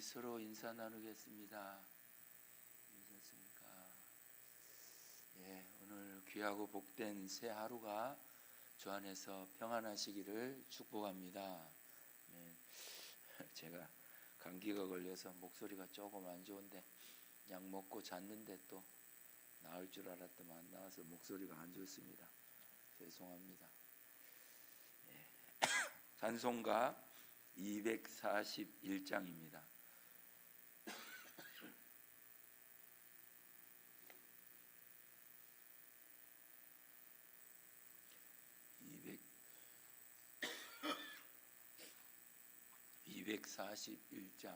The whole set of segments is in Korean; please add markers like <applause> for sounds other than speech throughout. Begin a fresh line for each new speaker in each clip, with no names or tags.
서로 인사 나누겠습니다. 괜찮습니까? 예, 오늘 귀하고 복된 새 하루가 주 안에서 평안하시기를 축복합니다. 네, <laughs> 제가 감기가 걸려서 목소리가 조금 안 좋은데 약 먹고 잤는데 또 나을 줄 알았더만 안 나와서 목소리가 안 좋습니다. 죄송합니다. 예. <coughs> 찬송가 241장입니다. 이백 241장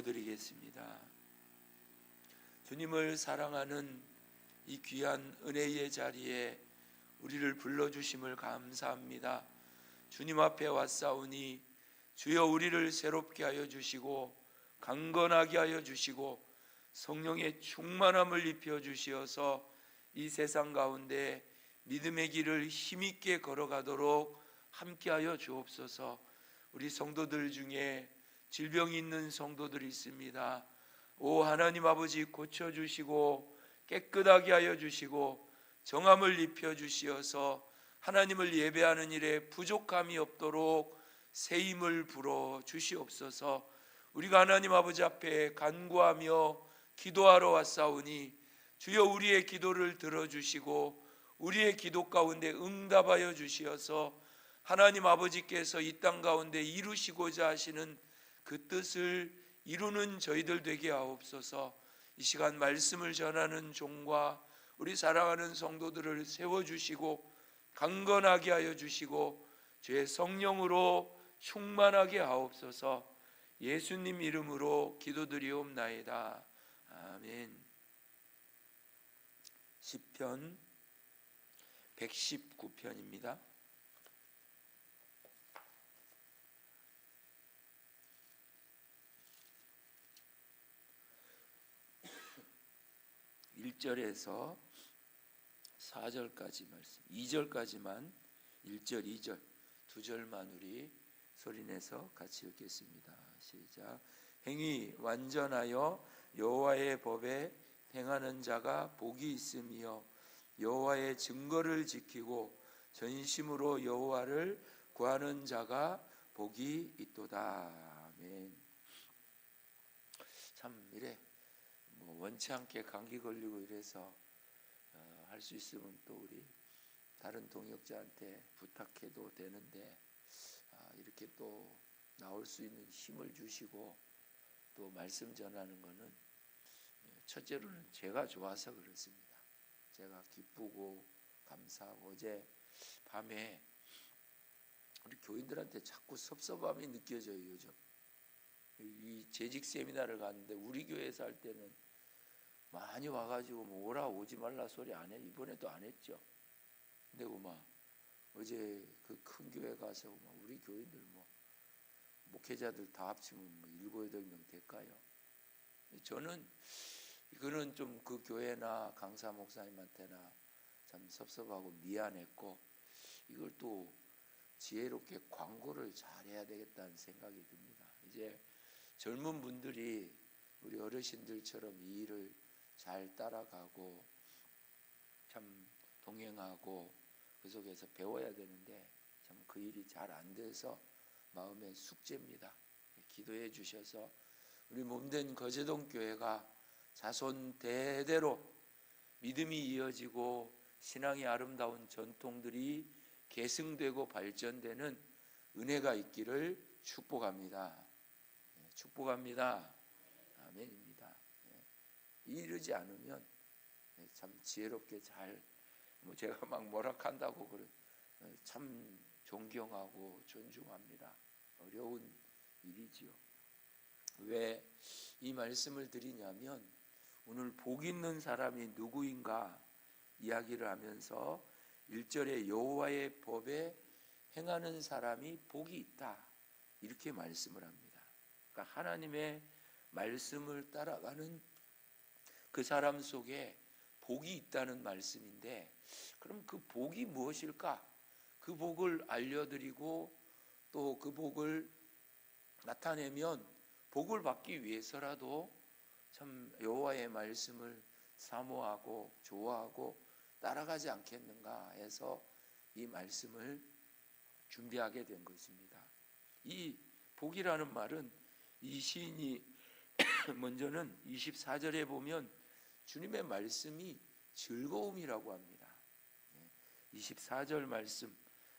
기도드리겠습니다. 주님을 사랑하는 이 귀한 은혜의 자리에 우리를 불러주심을 감사합니다. 주님 앞에 왔사오니 주여 우리를 새롭게 하여 주시고 강건하게 하여 주시고 성령의 충만함을 입혀 주시어서 이 세상 가운데 믿음의 길을 힘있게 걸어가도록 함께하여 주옵소서. 우리 성도들 중에 질병이 있는 성도들이 있습니다. 오 하나님 아버지 고쳐 주시고 깨끗하게 하여 주시고 정함을 입혀 주시어서 하나님을 예배하는 일에 부족함이 없도록 새 힘을 불어 주시옵소서. 우리가 하나님 아버지 앞에 간구하며 기도하러 왔사오니 주여 우리의 기도를 들어 주시고 우리의 기도 가운데 응답하여 주시어서 하나님 아버지께서 이 땅 가운데 이루시고자 하시는 그 뜻을 이루는 저희들 되게 하옵소서. 이 시간 말씀을 전하는 종과 우리 사랑하는 성도들을 세워 주시고 강건하게 하여 주시고 주의 성령으로 충만하게 하옵소서. 예수님 이름으로 기도드리옵나이다. 아멘. 시편 119편입니다. 1절에서 4절까지 말씀, 2절까지만 1절, 2절 두 절만 우리 소리내서 같이 읽겠습니다. 시작. 행위 완전하여 여호와의 법에 행하는 자가 복이 있으며 여호와의 증거를 지키고 전심으로 여호와를 구하는 자가 복이 있도다. 아멘. 참 이래 뭐 원치 않게 감기 걸리고 이래서 어, 할 수 있으면 또 우리 다른 동역자한테 부탁해도 되는데 아, 이렇게 또 나올 수 있는 힘을 주시고 또 말씀 전하는 거는 예, 첫째로는 제가 좋아서 그렇습니다. 제가 기쁘고 감사하고 어제 밤에 우리 교인들한테 자꾸 섭섭함이 느껴져요 요즘. 이 재직 세미나를 갔는데 우리 교회에서 할 때는 많이 와가지고 뭐 오라 오지 말라 소리 안 해. 이번에도 안 했죠. 근데 그막 어제 그 큰 교회 가서 막 우리 교인들 뭐 목회자들 다 합치면 뭐 일곱 여덟 명 될까요? 저는 이거는 좀 그 교회나 강사 목사님한테나 참 섭섭하고 미안했고 이걸 또 지혜롭게 광고를 잘해야 되겠다는 생각이 듭니다. 이제 젊은 분들이 우리 어르신들처럼 이 일을 잘 따라가고 참 동행하고 그 속에서 배워야 되는데 참 그 일이 잘 안 돼서 마음의 숙제입니다. 기도해 주셔서 우리 몸된 거제동 교회가 자손 대대로 믿음이 이어지고 신앙이 아름다운 전통들이 계승되고 발전되는 은혜가 있기를 축복합니다. 예, 축복합니다. 아멘입니다. 예, 이르지 않으면 예, 참 지혜롭게 잘, 뭐 제가 막 뭐라 한다고 그래, 어, 참 존경하고 존중합니다. 어려운 일이지요. 왜 이 말씀을 드리냐면 오늘 복 있는 사람이 누구인가 이야기를 하면서 1절에 여호와의 법에 행하는 사람이 복이 있다. 이렇게 말씀을 합니다. 그러니까 하나님의 말씀을 따라가는 그 사람 속에 복이 있다는 말씀인데 그럼 그 복이 무엇일까? 그 복을 알려드리고 또 그 복을 나타내면 복을 받기 위해서라도 참 여호와의 말씀을 사모하고 좋아하고 따라가지 않겠는가 해서 이 말씀을 준비하게 된 것입니다. 이 복이라는 말은 이 시인이 <coughs> 먼저는 24절에 보면 주님의 말씀이 즐거움이라고 합니다. 24절 말씀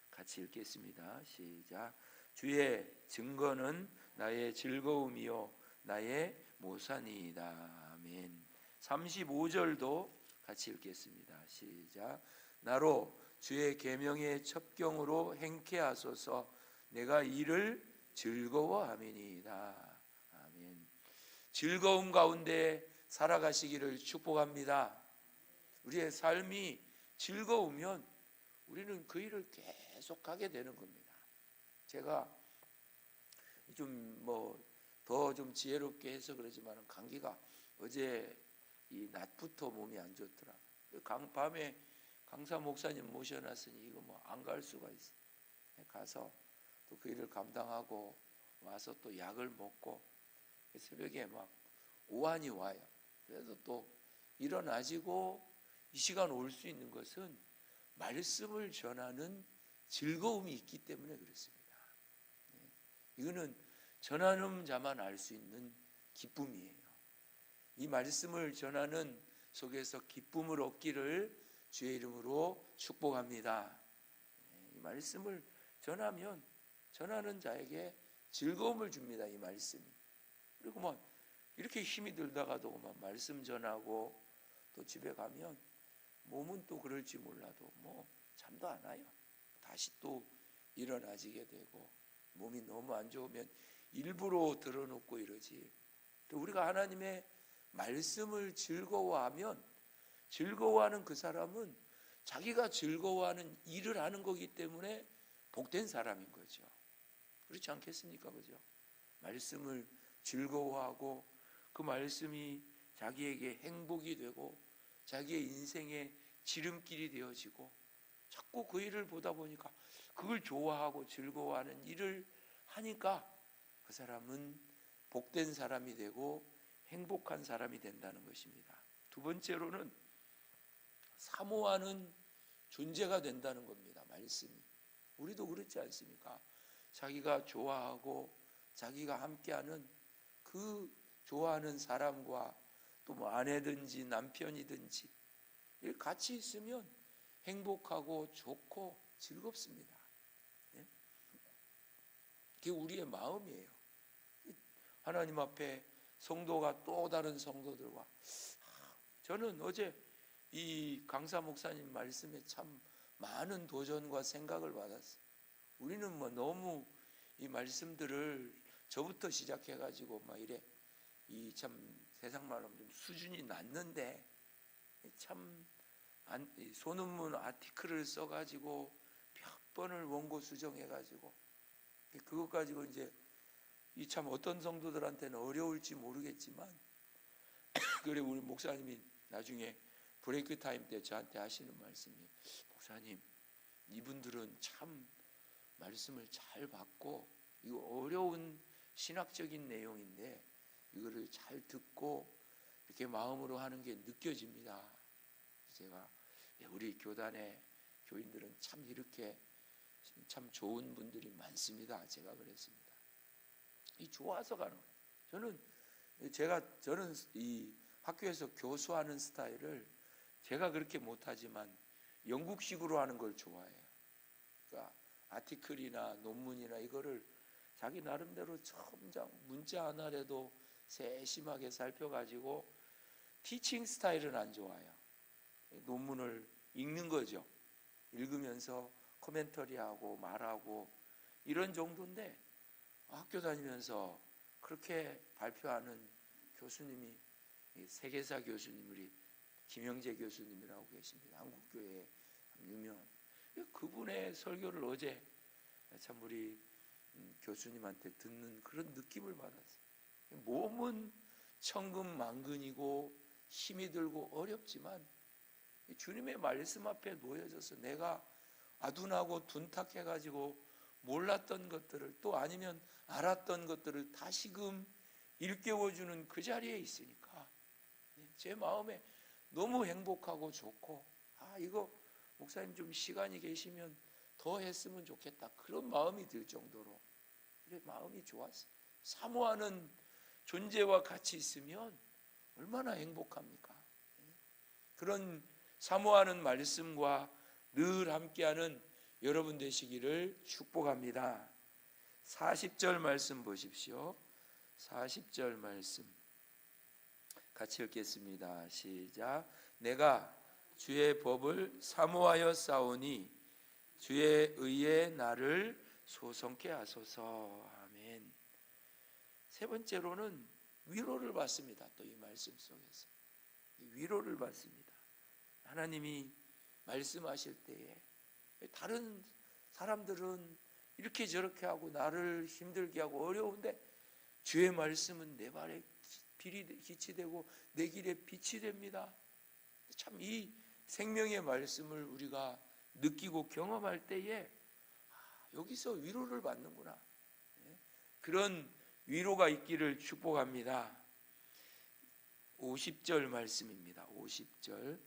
같이 읽겠습니다. 시작. 주의 증거는 나의 즐거움이요 나의 모산이다. 아멘. 35절도 같이 읽겠습니다. 시작. 나로 주의 계명의 첩경으로 행케 하소서. 내가 이를 즐거워하미니이다. 아멘. 즐거움 가운데 살아가시기를 축복합니다. 우리의 삶이 즐거우면 우리는 그 일을 계속 하게 되는 겁니다. 제가 좀 뭐더좀 지혜롭게 해서 그러지만 감기가 어제 이 낮부터 몸이 안 좋더라. 강 밤에 강사 목사님 모셔놨으니 이거 뭐 안 갈 수가 있어. 가서 또 그 일을 감당하고 와서 또 약을 먹고 새벽에 막 오한이 와요. 그래서 또 일어나지고 이 시간 올 수 있는 것은 말씀을 전하는 즐거움이 있기 때문에 그렇습니다. 네. 이거는 전하는 자만 알 수 있는 기쁨이에요. 이 말씀을 전하는 속에서 기쁨을 얻기를 주의 이름으로 축복합니다. 네, 이 말씀을 전하면 전하는 자에게 즐거움을 줍니다. 이 말씀이. 그리고 뭐 이렇게 힘이 들다가도 막 말씀 전하고 또 집에 가면 몸은 또 그럴지 몰라도 뭐 잠도 안 와요. 다시 또 일어나지게 되고 몸이 너무 안 좋으면 일부러 들어놓고 이러지. 또 우리가 하나님의 말씀을 즐거워하면 즐거워하는 그 사람은 자기가 즐거워하는 일을 하는 거기 때문에 복된 사람인 거죠. 그렇지 않겠습니까? 그죠? 말씀을 즐거워하고 그 말씀이 자기에게 행복이 되고 자기의 인생의 지름길이 되어지고 자꾸 그 일을 보다 보니까 그걸 좋아하고 즐거워하는 일을 하니까 그 사람은 복된 사람이 되고 행복한 사람이 된다는 것입니다. 두 번째로는 사모하는 존재가 된다는 겁니다. 말씀이. 우리도 그렇지 않습니까? 자기가 좋아하고 자기가 함께하는 그 좋아하는 사람과 또 뭐 아내든지 남편이든지 같이 있으면 행복하고 좋고 즐겁습니다. 예? 그게 우리의 마음이에요. 하나님 앞에 성도가 또 다른 성도들과 저는 어제 이 강사 목사님 말씀에 참 많은 도전과 생각을 받았어요. 우리는 뭐 너무 이 말씀들을 저부터 시작해 가지고 막 이래 이 참 세상 말로 좀 수준이 낮는데 참 안- 이 소논문 아티클을 써 가지고 몇 번을 원고 수정해 가지고 그것 가지고 이제 이 참 어떤 성도들한테는 어려울지 모르겠지만 <coughs> 그래 우리 목사님이 나중에 브레이크 타임 때 저한테 하시는 말씀이 목사님 이분들은 참 말씀을 잘 받고 이거 어려운 신학적인 내용인데 이거를 잘 듣고 이렇게 마음으로 하는 게 느껴집니다. 제가 예, 우리 교단의 교인들은 참 이렇게 참 좋은 분들이 많습니다. 제가 그랬습니다. 이 좋아서 가는 거예요. 저는 제가 저는 이 학교에서 교수하는 스타일을 제가 그렇게 못하지만 영국식으로 하는 걸 좋아해요. 그러니까 아티클이나 논문이나 이거를 자기 나름대로 첨장 문자 하나라도 세심하게 살펴가지고 티칭 스타일은 안 좋아요. 논문을 읽는 거죠. 읽으면서 코멘터리하고 말하고 이런 정도인데 학교 다니면서 그렇게 발표하는 교수님이 이 세계사 교수님 우리 김영재 교수님이라고 계십니다. 한국교회 유명 그분의 설교를 어제 참 우리 음, 교수님한테 듣는 그런 느낌을 받았어요. 몸은 천근만근이고 힘이 들고 어렵지만 이 주님의 말씀 앞에 놓여져서 내가 아둔하고 둔탁해가지고 몰랐던 것들을 또 아니면 알았던 것들을 다시금 일깨워주는 그 자리에 있으니까 제 마음에 너무 행복하고 좋고 아 이거 목사님 좀 시간이 계시면 더 했으면 좋겠다 그런 마음이 들 정도로 그래 마음이 좋았어요. 사모하는 존재와 같이 있으면 얼마나 행복합니까? 그런 사모하는 말씀과 늘 함께하는 여러분 되시기를 축복합니다. 40절 말씀 보십시오. 40절 말씀 같이 읽겠습니다. 시작. 내가 주의 법을 사모하여 싸우니 주의 의에 나를 소성케 하소서. 세 번째로는 위로를 받습니다. 또 이 말씀 속에서 위로를 받습니다. 하나님이 말씀하실 때에 다른 사람들은 이렇게 저렇게 하고 나를 힘들게 하고 어려운데 주의 말씀은 내 발에 빛이, 빛이 되고 내 길에 빛이 됩니다. 참 이 생명의 말씀을 우리가 느끼고 경험할 때에 아, 여기서 위로를 받는구나. 예, 그런 위로가 있기를 축복합니다. 50절 말씀입니다. 50절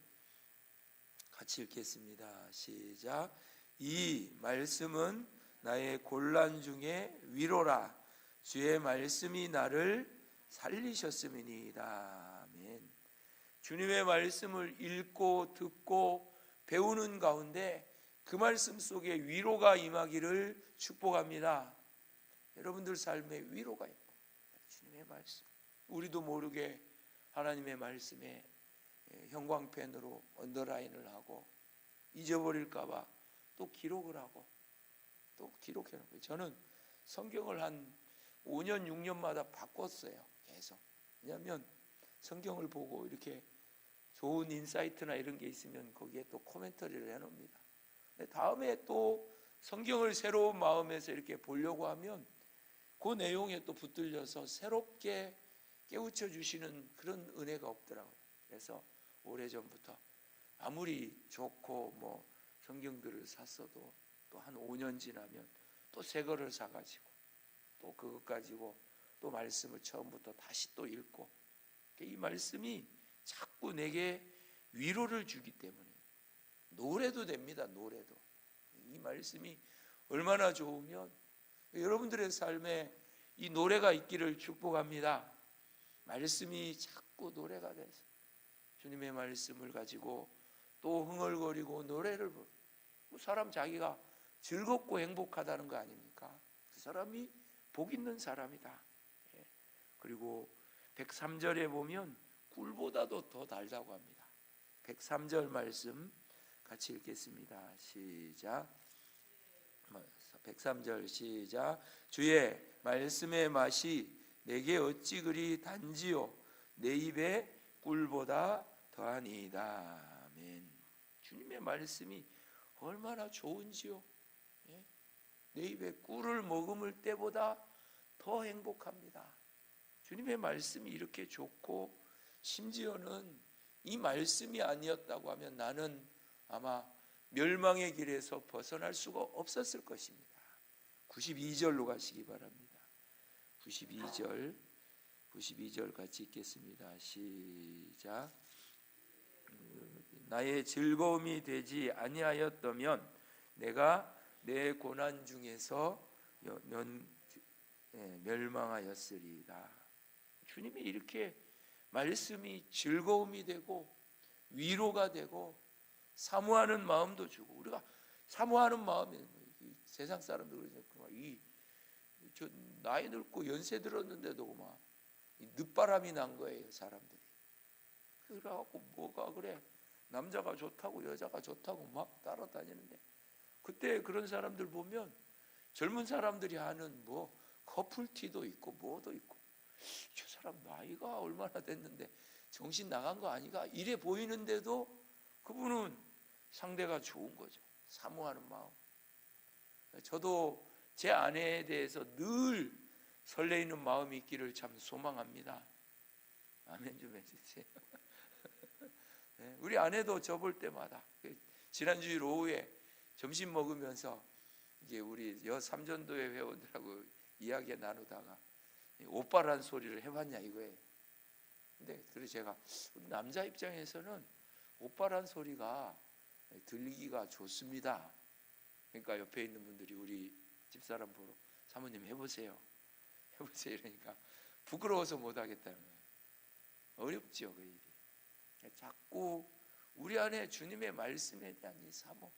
같이 읽겠습니다. 시작. 이 말씀은 나의 곤란 중에 위로라. 주의 말씀이 나를 살리셨음이니이다. 아멘. 주님의 말씀을 읽고 듣고 배우는 가운데 그 말씀 속에 위로가 임하기를 축복합니다. 여러분들 삶에 위로가 있고 주님의 말씀. 우리도 모르게 하나님의 말씀에 예, 형광펜으로 언더라인을 하고 잊어버릴까봐 또 기록을 하고 또 기록해 놓고 저는 성경을 한 5년 6년마다 바꿨어요 계속 왜냐하면 성경을 보고 이렇게 좋은 인사이트나 이런 게 있으면 거기에 또 코멘터리를 해놓습니다 다음에 또 성경을 새로운 마음에서 이렇게 보려고 하면 그 내용에 또 붙들려서 새롭게 깨우쳐 주시는 그런 은혜가 없더라고요. 그래서 오래전부터 아무리 좋고 뭐 성경들을 샀어도 또 한 5년 지나면 또 새 거를 사 가지고 또 그것 가지고 또 말씀을 처음부터 다시 또 읽고 이 말씀이 자꾸 내게 위로를 주기 때문에 노래도 됩니다. 노래도. 이 말씀이 얼마나 좋으면 여러분들의 삶에 이 노래가 있기를 축복합니다. 말씀이 자꾸 노래가 돼서 주님의 말씀을 가지고 또 흥얼거리고 노래를 부르고 그 사람 자기가 즐겁고 행복하다는 거 아닙니까? 그 사람이 복 있는 사람이다. 예. 그리고 103절에 보면 꿀보다도 더 달다고 합니다. 103절 말씀 같이 읽겠습니다. 시작. 103절 시작. 주의 말씀의 맛이 내게 어찌 그리 단지요 내 입에 꿀보다 더하니이다. 아멘. 주님의 말씀이 얼마나 좋은지요. 예? 내 입에 꿀을 머금을 때보다 더 행복합니다. 주님의 말씀이 이렇게 좋고 심지어는 이 말씀이 아니었다고 하면 나는 아마 멸망의 길에서 벗어날 수가 없었을 것입니다. 92절로 가시기 바랍니다. 92절 92절 같이 읽겠습니다. 시작. 나의 즐거움이 되지 아니하였다면 내가 내 고난 중에서 면, 예, 멸망하였으리다. 주님이 이렇게 말씀이 즐거움이 되고 위로가 되고 사모하는 마음도 주고 우리가 사모하는 마음이 이 세상 사람들 그러니까 이저 나이 늙고 연세 들었는데도 막 늦바람이 난 거예요 사람들이. 그래갖고 뭐가 그래 남자가 좋다고 여자가 좋다고 막 따라다니는데 그때 그런 사람들 보면 젊은 사람들이 하는 뭐 커플티도 있고 뭐도 있고 저 사람 나이가 얼마나 됐는데 정신 나간 거 아니가 이래 보이는데도 그분은 상대가 좋은 거죠. 사모하는 마음. 저도 제 아내에 대해서 늘 설레이는 마음이 있기를 참 소망합니다. 아멘 좀 해주세요. <laughs> 네, 우리 아내도 저 볼 때마다 그 지난주일 오후에 점심 먹으면서 이제 우리 여 삼전도회 회원들하고 이야기 나누다가 오빠란 소리를 해봤냐 이거예요. 근데 그래서 제가 남자 입장에서는 오빠란 소리가 들리기가 좋습니다. 그러니까 옆에 있는 분들이 우리 집사람 보러 사모님 해보세요. <laughs> 해보세요. 이러니까 부끄러워서 못하겠다는 거예요. 어렵죠 그 일이. 자꾸 우리 안에 주님의 말씀에 대한 이 사모.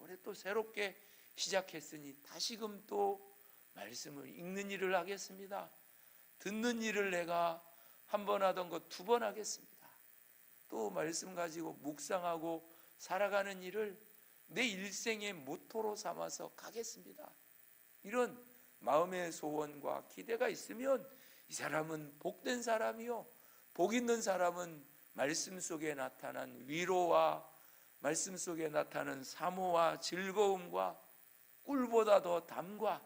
올해 또 새롭게 시작했으니 다시금 또 말씀을 읽는 일을 하겠습니다. 듣는 일을 내가 한 번 하던 거두번 하겠습니다. 또 말씀 가지고 묵상하고 살아가는 일을 내 일생의 모토로 삼아서 가겠습니다. 이런 마음의 소원과 기대가 있으면 이 사람은 복된 사람이요. 복 있는 사람은 말씀 속에 나타난 위로와 말씀 속에 나타나는 사모와 즐거움과 꿀보다 더 담과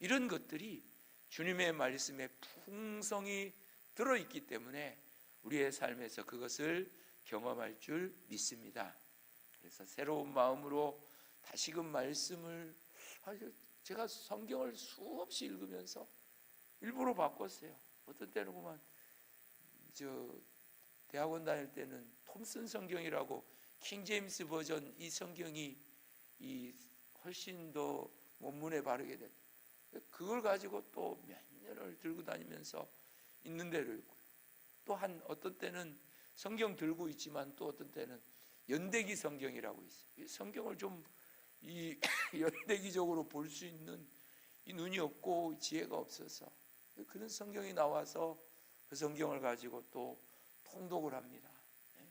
이런 것들이 주님의 말씀에 풍성히 들어 있기 때문에 우리의 삶에서 그것을 경험할 줄 믿습니다. 그래서 새로운 마음으로 다시금 말씀을 아주 제가 성경을 수없이 읽으면서 일부러 바꿨어요. 어떤 때는 그만 저 대학원 다닐 때는 톰슨 성경이라고 킹 제임스 버전 이 성경이 이 훨씬 더 원문에 바르게 됐. 그걸 가지고 또 몇 년을 들고 다니면서 있는 대로 읽고요. 또 한 어떤 때는 성경 들고 있지만 또 어떤 때는 연대기 성경이라고 있어요. 이 성경을 좀 이 <coughs> 연대기적으로 볼 수 있는 이 눈이 없고 지혜가 없어서 그런 성경이 나와서 그 성경을 가지고 또 통독을 합니다. 예.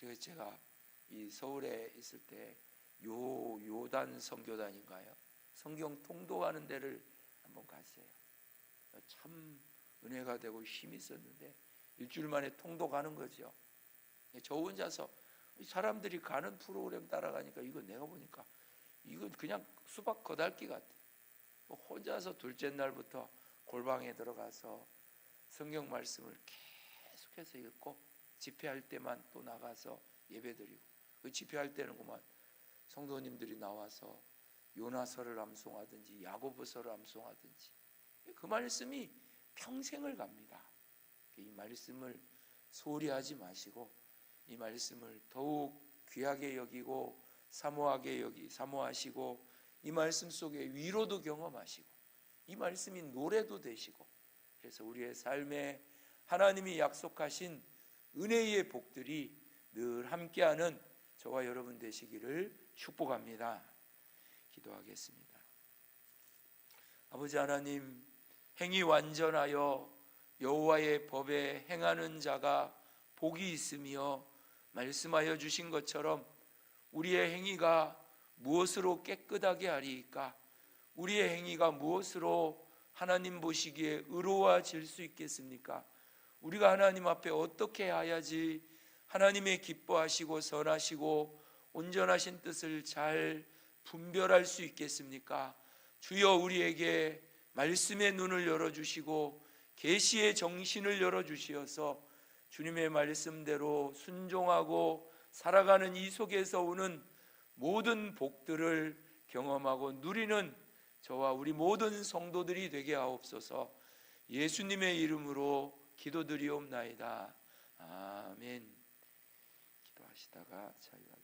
그래서 제가 이 서울에 있을 때 요 요단 성교단인가요? 성경 통독하는 데를 한번 갔어요. 참 은혜가 되고 힘이 있었는데 일주일 만에 통독하는 거죠. 저 혼자서 사람들이 가는 프로그램 따라가니까 이거 내가 보니까 이건 그냥 수박 거달기 같아. 혼자서 둘째 날부터 골방에 들어가서 성경 말씀을 계속해서 읽고 집회할 때만 또 나가서 예배드리고 그 집회할 때는 그만 성도님들이 나와서 요나서를 암송하든지 야고보서를 암송하든지 그 말씀이 평생을 갑니다. 이 말씀을 소홀히 하지 마시고 이 말씀을 더욱 귀하게 여기고 사모하게 여기 사모하시고 이 말씀 속에 위로도 경험하시고 이 말씀이 노래도 되시고 그래서 우리의 삶에 하나님이 약속하신 은혜의 복들이 늘 함께하는 저와 여러분 되시기를 축복합니다. 기도하겠습니다. 아버지 하나님 행위 완전하여 여호와의 법에 행하는 자가 복이 있으며 말씀하여 주신 것처럼 우리의 행위가 무엇으로 깨끗하게 하리이까 우리의 행위가 무엇으로 하나님 보시기에 의로워질 수 있겠습니까? 우리가 하나님 앞에 어떻게 해야지 하나님의 기뻐하시고 선하시고 온전하신 뜻을 잘 분별할 수 있겠습니까? 주여 우리에게 말씀의 눈을 열어 주시고 계시의 정신을 열어 주시어서 주님의 말씀대로 순종하고 살아가는 이 속에서 오는 모든 복들을 경험하고 누리는 저와 우리 모든 성도들이 되게 하옵소서. 예수님의 이름으로 기도드리옵나이다. 아멘. 기도하시다가 자유